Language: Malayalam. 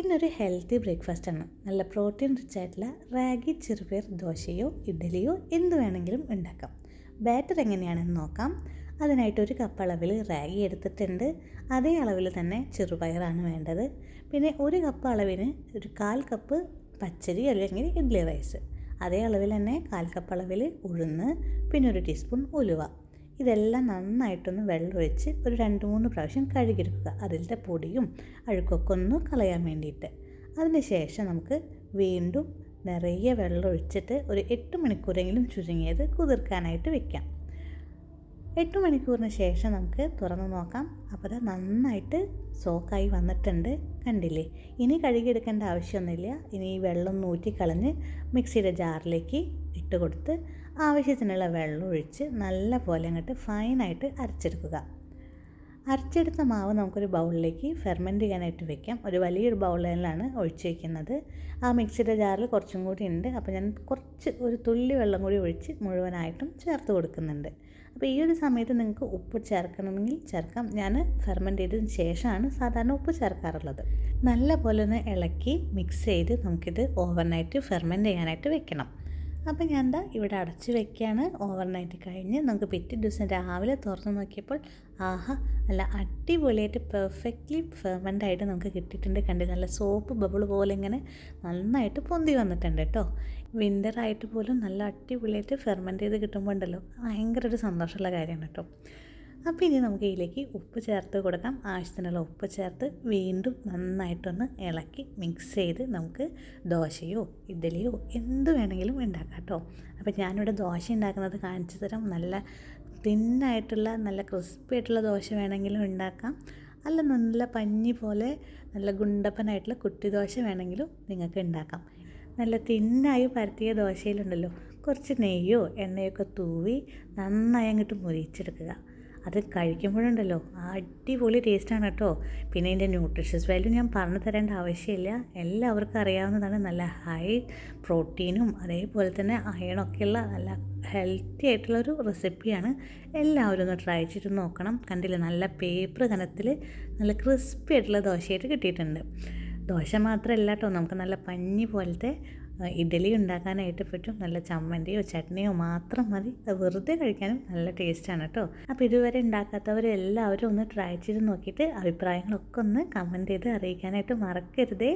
ഇന്നൊരു ഹെൽത്തി ബ്രേക്ക്ഫാസ്റ്റാണ് നല്ല പ്രോട്ടീൻ റിച്ച് ആയിട്ടുള്ള റാഗി ചെറുപയർ ദോശയോ ഇഡ്ഡലിയോ എന്ത് വേണമെങ്കിലും ഉണ്ടാക്കാം. ബാറ്റർ എങ്ങനെയാണെന്ന് നോക്കാം. അതിനായിട്ട് ഒരു കപ്പ് അളവിൽ റാഗി എടുത്തിട്ടുണ്ട്. അതേ അളവിൽ തന്നെ ചെറുപയറാണ് വേണ്ടത്. പിന്നെ ഒരു കപ്പ് അളവിന് ഒരു കാൽ കപ്പ് പച്ചരി അല്ലെങ്കിൽ ഇഡ്ഡലി റൈസ് അതേ അളവിൽ തന്നെ കാൽ കപ്പ് അളവിൽ ഉഴുന്ന് പിന്നെ ഒരു ടീസ്പൂൺ ഉലുവ. ഇതെല്ലാം നന്നായിട്ടൊന്ന് വെള്ളമൊഴിച്ച് ഒരു രണ്ട് മൂന്ന് പ്രാവശ്യം കഴുകിയെടുക്കുക. അതിലത്തെ പൊടിയും അഴുക്കൊക്കെ ഒന്ന് കളയാൻ വേണ്ടിയിട്ട്. അതിന് ശേഷം നമുക്ക് വീണ്ടും നിറയെ വെള്ളം ഒഴിച്ചിട്ട് ഒരു എട്ട് മണിക്കൂറെങ്കിലും ചുരുങ്ങിയത് കുതിർക്കാനായിട്ട് വെക്കാം. എട്ട് മണിക്കൂറിന് ശേഷം നമുക്ക് തുറന്ന് നോക്കാം. അപ്പോൾ അത് നന്നായിട്ട് സോക്കായി വന്നിട്ടുണ്ട്. കണ്ടില്ലേ? ഇനി കഴുകിയെടുക്കേണ്ട ആവശ്യമൊന്നുമില്ല. ഇനി ഈ വെള്ളം നൂറ്റി കളഞ്ഞ് മിക്സിയുടെ ജാറിലേക്ക് ഇട്ട് കൊടുത്ത് ആവശ്യത്തിനുള്ള വെള്ളം ഒഴിച്ച് നല്ല പോലെ അങ്ങോട്ട് ഫൈനായിട്ട് അരച്ചെടുക്കുക. അരച്ചെടുത്ത മാവ് നമുക്കൊരു ബൗളിലേക്ക് ഫെർമെന്റ് ചെയ്യാനായിട്ട് വെക്കാം. ഒരു വലിയൊരു ബൗളിലാണ് ഒഴിച്ച് വയ്ക്കുന്നത് ആ മിക്സിയുടെ ജാറിൽ കുറച്ചും കൂടി ഉണ്ട് അപ്പോൾ ഞാൻ കുറച്ച് ഒരു തുള്ളി വെള്ളം കൂടി ഒഴിച്ച് മുഴുവനായിട്ടും ചേർത്ത് കൊടുക്കുന്നുണ്ട്. അപ്പോൾ ഈ ഒരു സമയത്ത് നിങ്ങൾക്ക് ഉപ്പ് ചേർക്കണമെങ്കിൽ ചേർക്കാം. ഞാൻ ഫെർമെന്റ് ചെയ്തതിന് ശേഷമാണ് സാധാരണ ഉപ്പ് ചേർക്കാറുള്ളത്. നല്ല പോലെ ഒന്ന് ഇളക്കി മിക്സ് ചെയ്ത് നമുക്കിത് ഓവർനൈറ്റ് ഫെർമെന്റ് ചെയ്യാനായിട്ട് വെക്കണം. അപ്പം ഞാൻ എന്താ ഇവിടെ അടച്ചു വെക്കുകയാണ് ഓവർനൈറ്റ് കഴിഞ്ഞ് നമുക്ക് പിറ്റേ ദിവസം രാവിലെ തുറന്ന് നോക്കിയപ്പോൾ ആഹാ നല്ല അടിപൊളിയായിട്ട് പെർഫെക്റ്റ്ലി ഫെർമന്റ് ആയിട്ട് നമുക്ക് കിട്ടിയിട്ടുണ്ട്. കണ്ടി നല്ല സോപ്പ് ബബിൾ പോലെ ഇങ്ങനെ നന്നായിട്ട് പൊന്തി വന്നിട്ടുണ്ട് കേട്ടോ. വിന്റർ ആയിട്ട് പോലും നല്ല അടിപൊളിയായിട്ട് ഫെർമെന്റ് ചെയ്ത് കിട്ടുമ്പോൾ ഉണ്ടല്ലോ ഭയങ്കര ഒരു സന്തോഷമുള്ള കാര്യമാണ് കേട്ടോ. അപ്പോൾ ഇനി നമുക്ക് ഇതിലേക്ക് ഉപ്പ് ചേർത്ത് കൊടുക്കാം. ആവശ്യത്തിനുള്ള ഉപ്പ് ചേർത്ത് വീണ്ടും നന്നായിട്ടൊന്ന് ഇളക്കി മിക്സ് ചെയ്ത് നമുക്ക് ദോശയോ ഇഡ്ഡലിയോ എന്ത് വേണമെങ്കിലും ഉണ്ടാക്കാം കേട്ടോ. അപ്പോൾ ഞാനിവിടെ ദോശ ഉണ്ടാക്കുന്നത് കാണിച്ചു തരാം. നല്ല തിന്നായിട്ടുള്ള നല്ല ക്രിസ്പി ആയിട്ടുള്ള ദോശ വേണമെങ്കിലും ഉണ്ടാക്കാം. അല്ല നല്ല പഞ്ഞി പോലെ നല്ല ഗുണ്ടപ്പനായിട്ടുള്ള കുട്ടി ദോശ വേണമെങ്കിലും നിങ്ങൾക്ക് ഉണ്ടാക്കാം. നല്ല തിന്നായി പരത്തിയ ദോശയിലുണ്ടല്ലോ. കുറച്ച് നെയ്യോ എണ്ണയൊക്കെ തൂവി നന്നായി അങ്ങോട്ട് മുരിച്ചെടുക്കുക. അത് കഴിക്കുമ്പോഴുണ്ടല്ലോ. അടിപൊളി ടേസ്റ്റാണ് കേട്ടോ. പിന്നെ ഇതിന്റെ ന്യൂട്രീഷ്യസ് വാല്യൂ ഞാൻ പറഞ്ഞു തരേണ്ട ആവശ്യമില്ല. എല്ലാവർക്കും അറിയാവുന്നതാണ് നല്ല ഹൈ പ്രോട്ടീനും അതേപോലെ തന്നെ അയണൊക്കെയുള്ള നല്ല ഹെൽത്തി ആയിട്ടുള്ളൊരു റെസിപ്പിയാണ് എല്ലാവരും ഒന്ന് ട്രൈ ചെയ്ത് നോക്കണം. കണ്ടില്ല? നല്ല പേപ്പർ കനത്തിൽ നല്ല ക്രിസ്പി ആയിട്ടുള്ള ദോശയായിട്ട് കിട്ടിയിട്ടുണ്ട്. ദോശ മാത്രമല്ല കേട്ടോ നമുക്ക് നല്ല പഞ്ഞി പോലത്തെ ഇഡലി ഉണ്ടാക്കാനായിട്ട് പറ്റും. നല്ല ചമ്മന്തിയോ ചട്നിയോ മാത്രം മതി. വെറുതെ കഴിക്കാനും നല്ല ടേസ്റ്റാണ് കേട്ടോ അപ്പോൾ ഇതുവരെ ഉണ്ടാക്കാത്തവരെല്ലാവരും ഒന്ന് ട്രൈ ചെയ്ത് നോക്കിയിട്ട് അഭിപ്രായങ്ങളൊക്കെ ഒന്ന് കമന്റ് ചെയ്ത് അറിയിക്കാനായിട്ട് മറക്കരുതേ.